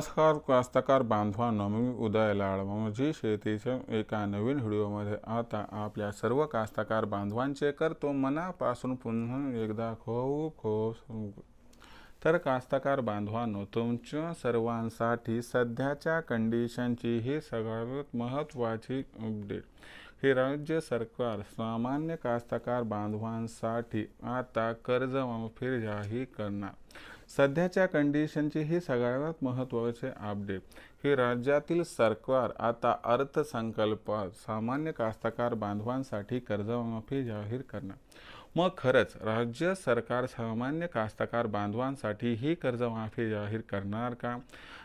नमस्कार कास्तकार बांधवांनो मी उदय लाड. म्हणजे शेतीच्या एका नवीन व्हिडिओमध्ये आता आपल्या सर्व कास्तकार बांधवांचे करतो मनापासून पुन्हा एकदा खूप खूप तर कास्तकार बांधवांनो तुमच्या सर्वांसाठी सध्याच्या कंडिशनची ही सगळ्यात महत्त्वाची अपडेट हे राज्य सरकार सामान्य कास्तकार बांधवांसाठी आता कर्जमाफी जाहीर करणार. सध्याच्या कंडिशनची ही सगळ्यात महत्त्वाचे अपडेट हे राज्यातील सरकार आता अर्थसंकल्पात सामान्य कास्तकार बांधवांसाठी कर्जमाफी जाहीर करणार. मग खरंच राज्य सरकार सामान्य कास्तकार बांधवांसाठी ही कर्जमाफी जाहीर करणार का?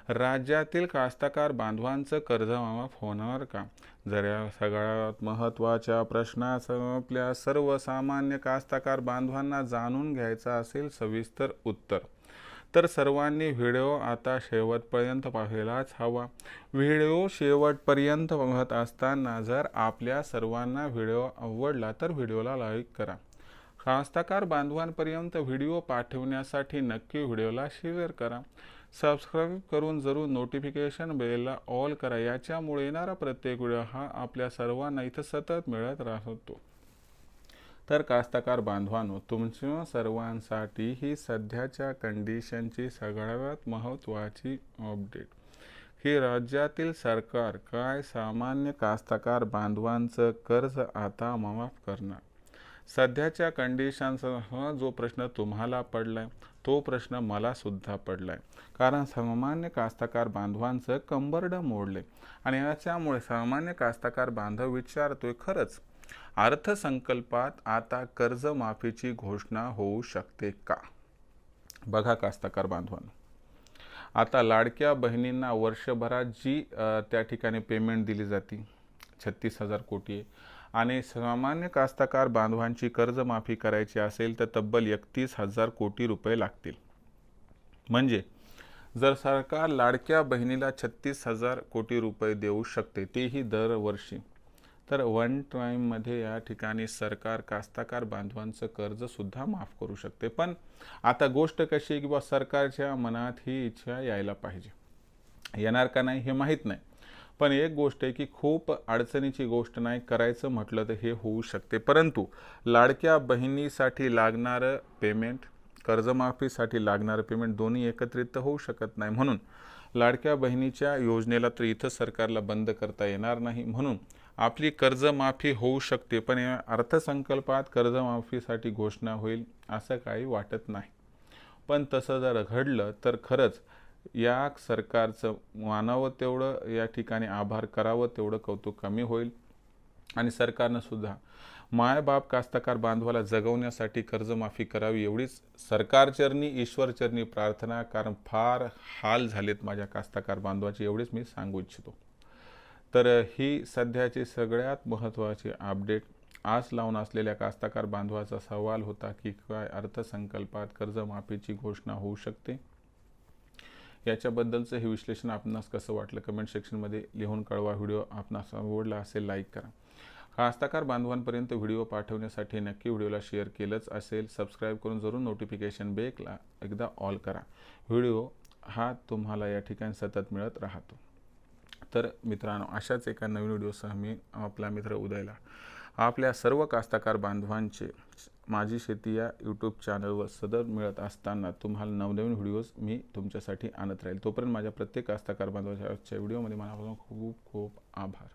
राज्यातील कास्तकार बांधवांचं कर्जमाफ होणार का? जर या सगळ्यात महत्त्वाच्या प्रश्नाचं आपल्या सर्वसामान्य कास्तकार बांधवांना जाणून घ्यायचं असेल सविस्तर उत्तर. तर सर्वांनी व्हिडिओ आता शेवटपर्यंत पाहायलाच हवा. व्हिडिओ शेवटपर्यंत बघत असताना जर आपल्या सर्वांना व्हिडिओ आवडला तर व्हिडिओला लाईक करा. कास्तकार बांधवांपर्यंत व्हिडिओ पाठवण्यासाठी नक्की व्हिडिओला शेअर करा. सबस्क्राईब करून जरूर नोटिफिकेशन बेलला ऑल करा. याच्यामुळे येणारा प्रत्येक व्हिडिओ हा आपल्या सर्वांना इथं सतत मिळत राहतो. तर कास्तकार बांधवांनो तुमच्या सर्वांसाठी ही सध्याच्या कंडिशनची सगळ्यात महत्त्वाची अपडेट ही राज्यातील सरकार काय सामान्य कास्तकार बांधवांचं कर्ज आता माफ करणार? सध्याच्या कंडिशनसह जो प्रश्न तुम्हाला पडलाय तो प्रश्न मला सुद्धा पडलाय. कारण सामान्य कास्तकार बांधवांचं कंबरडं मोडले. आणि याच्यामुळे सामान्य कास्तकार बांधव विचारतोय खरंच अर्थसंकल्पात आता कर्जमाफीची घोषणा होऊ शकते का? बघा कास्तकार बांधवांनो. आता लाडक्या बहिणींना वर्षभरात जी त्या ठिकाणी पेमेंट दिली जाते छत्तीस हजार कोटी आहे आणि सामान्य कास्तकार बांधवांची कर्जमाफी करायची असेल तर तब्बल एकतीस हजार कोटी रुपये लागतील. म्हणजे जर सरकार लाडक्या बहिणीला छत्तीस हजार कोटी रुपये देऊ शकते तेही दरवर्षी. तर वन टाईममध्ये या ठिकाणी सरकार कास्तकार बांधवांचं कर्जसुद्धा माफ करू शकते. पण आता गोष्ट कशी आहे की बा सरकारच्या मनात ही इच्छा यायला पाहिजे. येणार का नाही हे माहीत नाही. पण एक गोष्ट आहे की खूप अडचणीची गोष्ट नाही करायचं म्हटलं तर हे होऊ शकते. परंतु लाडक्या बहिणीसाठी लागणारं पेमेंट कर्जमाफीसाठी लागणारं पेमेंट दोन्ही एकत्रित तर होऊ शकत नाही. म्हणून लाडक्या बहिणीच्या योजनेला तर इथं सरकारला बंद करता येणार नाही. म्हणून आपली कर्जमाफी होऊ शकते पण या अर्थसंकल्पात कर्जमाफीसाठी घोषणा होईल असं काही वाटत नाही. पण तसं जर घडलं तर खरंच या सरकारचं मानावं तेवढं या ठिकाणी आभार करावं तेवढं कौतुक कमी होईल. आणि सरकारनं सुद्धा मायबाप कास्तकार बांधवाला जगवण्यासाठी कर्जमाफी करावी एवढीच सरकारचरणी ईश्वरचरणी प्रार्थना कारण फार हाल झालेत माझ्या कास्तकार बांधवाची एवढीच मी सांगू इच्छितो. तर ही सध्याची सगळ्यात महत्त्वाची अपडेट आस लावून असलेल्या कास्तकार बांधवाचा सवाल होता की काय अर्थसंकल्पात कर्जमाफीची घोषणा होऊ शकते? याच्याबद्दलचं हे विश्लेषण आपणास कसं वाटलं? कमेंट सेक्शनमध्ये लिहून कळवा. व्हिडिओ आपणास आवडला असेल लाईक करा. कास्तकार बांधवांपर्यंत व्हिडिओ पाठवण्यासाठी नक्की व्हिडिओला शेअर केलंच असेल. सबस्क्राईब करून जरूर नोटिफिकेशन बेकला एकदा ऑल करा. व्हिडिओ हा तुम्हाला या ठिकाणी सतत मिळत राहतो. तर मित्रांनो अशाच एका नवीन व्हिडिओसह मी आपला मित्र उदयला आपल्या सर्व कास्तकार बांधवांचे माझी शेती या यूट्यूब चॅनलवर सदर मिळत असताना तुम्हाला नवनवीन व्हिडिओज मी तुमच्यासाठी आणत राहील. तोपर्यंत माझ्या प्रत्येक कास्तकार बांधवाच्या व्हिडिओमध्ये मनापासून खूप खूप आभार.